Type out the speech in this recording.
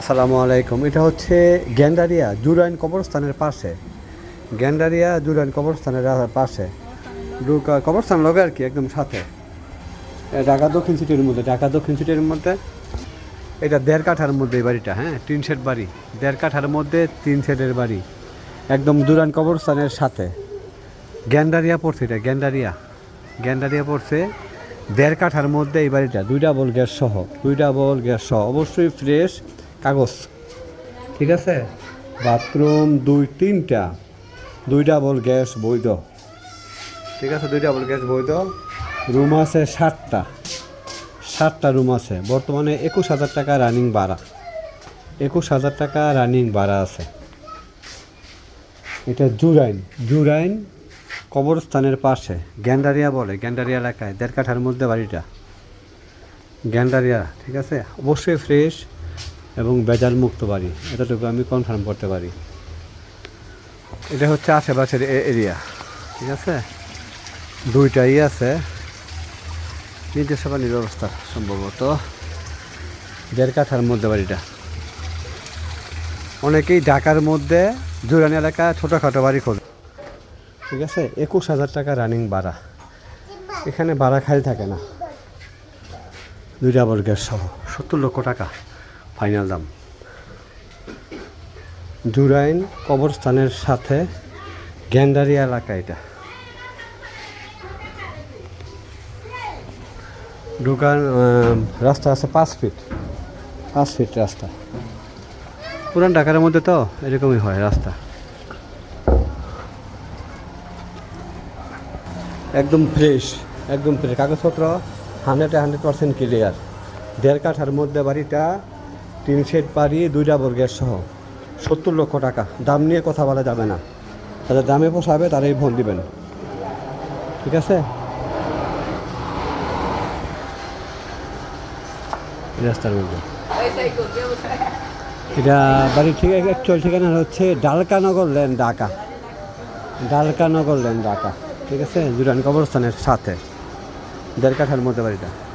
আসসালামু আলাইকুম। এটা হচ্ছে গ্যান্ডারিয়া জুরাইন কবরস্থানের পাশে। গ্যান্ডারিয়া জুরাইন কবরস্থানের পাশে। কবরস্থান লগে আর কি, একদম সাথে। ঢাকা দক্ষিণ সিটির মধ্যে, ঢাকা দক্ষিণ সিটির মধ্যে। এটা দেড় কাঠার মধ্যে এই বাড়িটা হ্যাঁ? তিন শেড বাড়ি। দেড় কাঠার মধ্যে তিন শেডের বাড়ি। একদম জুরাইন কবরস্থানের সাথে। গ্যান্ডারিয়া পড়ছে এটা, গ্যান্ডারিয়া। গ্যান্ডারিয়া পড়ছে দেড় কাঠার মধ্যে এই বাড়িটা। দুইটা বল গ্যাস সহ দুইটা বল গ্যাস সহ। অবশ্যই ফ্রেশ কাগজ। ঠিক আছে? বাথরুম দুই, তিনটা। দুইটা বল গ্যাস বৈধ। ঠিক আছে? দুইটা বল গ্যাস বৈধ। রুম আছে সাতটা। সাতটা রুম আছে। বর্তমানে একুশ হাজার টাকা রানিং ভাড়া। একুশ হাজার টাকা রানিং ভাড়া আছে। এটা জুরাইন। জুরাইন কবরস্থানের পাশে। গ্যান্ডারিয়া বলে। গ্যান্ডারিয়া এলাকায়। দেড় কাঠার মধ্যে বাড়িটা। গ্যান্ডারিয়া। ঠিক আছে? অবশ্যই ফ্রেশ এবং বেজাল মুক্ত বাড়ি। এতটুকু আমি কনফার্ম করতে পারি। এটা হচ্ছে আশেপাশের এরিয়া ঠিক আছে? দুইটাই আছে। নিজস্ব পানির ব্যবস্থা সম্ভবত। দেড় কাঠার মধ্যে বাড়িটা। অনেকেই ঢাকার মধ্যে জুরানি এলাকা ছোটোখাটো বাড়ি খোঁজে। ঠিক আছে? একুশ হাজার টাকা রানিং ভাড়া। এখানে ভাড়া খালি থাকে না। দুইটা বর্গের সহ। সত্তর লক্ষ টাকা। ফাইনাল দাম। জুরাইন কবরস্থানের সাথে গ্যান্ডারিয়া এলাকা এটা। আহ, রাস্তা আছে পাঁচ ফিট। পাঁচ ফিট রাস্তা। পুরান ঢাকার মধ্যে তো এরকমই হয় রাস্তা। একদম ফ্রেশ একদম ফ্রেশ কাগজপত্র হান্ড্রেড হান্ড্রেড পার্সেন্ট ক্লিয়ার দেড় কাঠার মধ্যে বাড়িটা তিন সেট বাড়ি দুইটা বর্গের সহ সত্তর লক্ষ টাকা। দাম নিয়ে কথা বলা যাবে না। তাদের দামে পোষাবে তারাই ফোন দিবেন। ঠিক আছে? মধ্যে। এটা বাড়ির ঠিক অ্যাকচুয়াল ঠিকানা হচ্ছে ডালকানগর লেন ঢাকা। ডালকানগর লেন ঢাকা। ঠিক আছে? জুরান কবরস্থানের সাথে। দেড় কাঠার মধ্যে বাড়িটা।